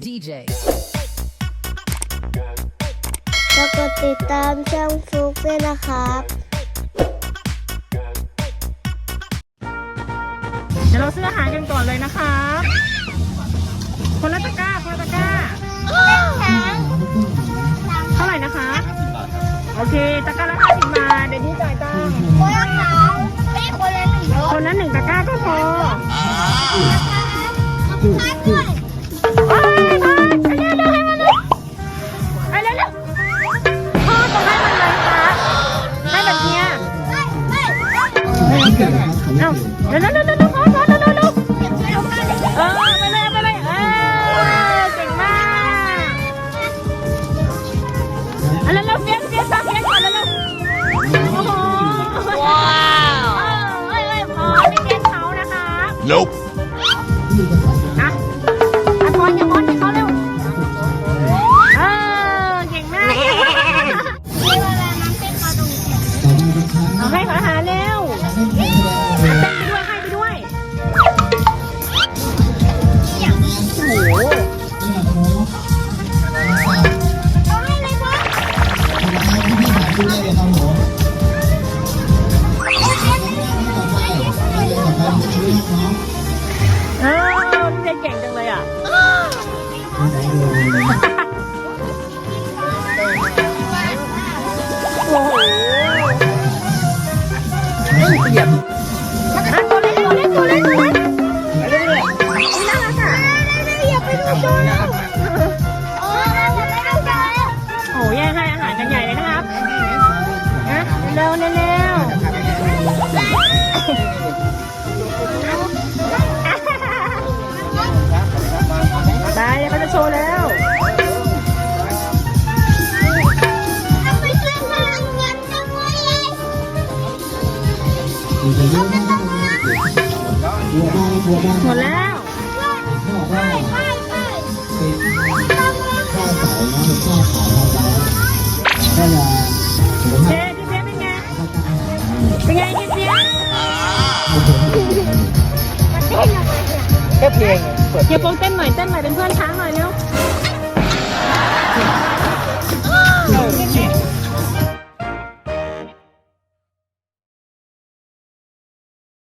baddest DJ. แล้วกดติดตามช่องฟลุกด้วยนะครับ เดี๋ยวเราซื้ออาหารกันก่อนเลยนะครับคนละตะกร้าคนละตะกร้าเท่าไหร่นะคะ โอเคตะกร้าละห้าสิบบาทเดี๋ยวนี้จ่ายตังค์คนละสองไม่คนละหนึ่งคนละหนึ่งตะกร้าก็พอ เอ้าเร็วเร็วเร็วเร็วเร็วพ่อพ่อเร็วเร็วเร็วเออไปเลยไปเลยเออเก่งมากเอาเร็วเร็วเฟียนเฟียสตามเฟียสก่อนเร็วเร็วโอ้โหว้าวเอ้ยเอ้ยพอไม่เฟียนเขานะคะ Nope. อะอ่ เล็กตัวเล็กตัวเล็กตัวเล็กนี่น่ารักอะอย่าไปดูตัวแล้วโอ้ยผมไม่ต้องการแล้วโอ้โหแย่งให้อาหารกันใหญ่เลยนะครับนะเร็วเร็วเร็วตายเขาจะโชว์แล้ว หมดแล้วไปไปไปเจ๊พี่เจ๊เป็นไง เป็นไงพี่เจ๊แค่เพลงเปิดเฮียโป๊งเต้นหน่อยเต้นหน่อยเป็นเพื่อนช้างหน่อยเร็วโอ้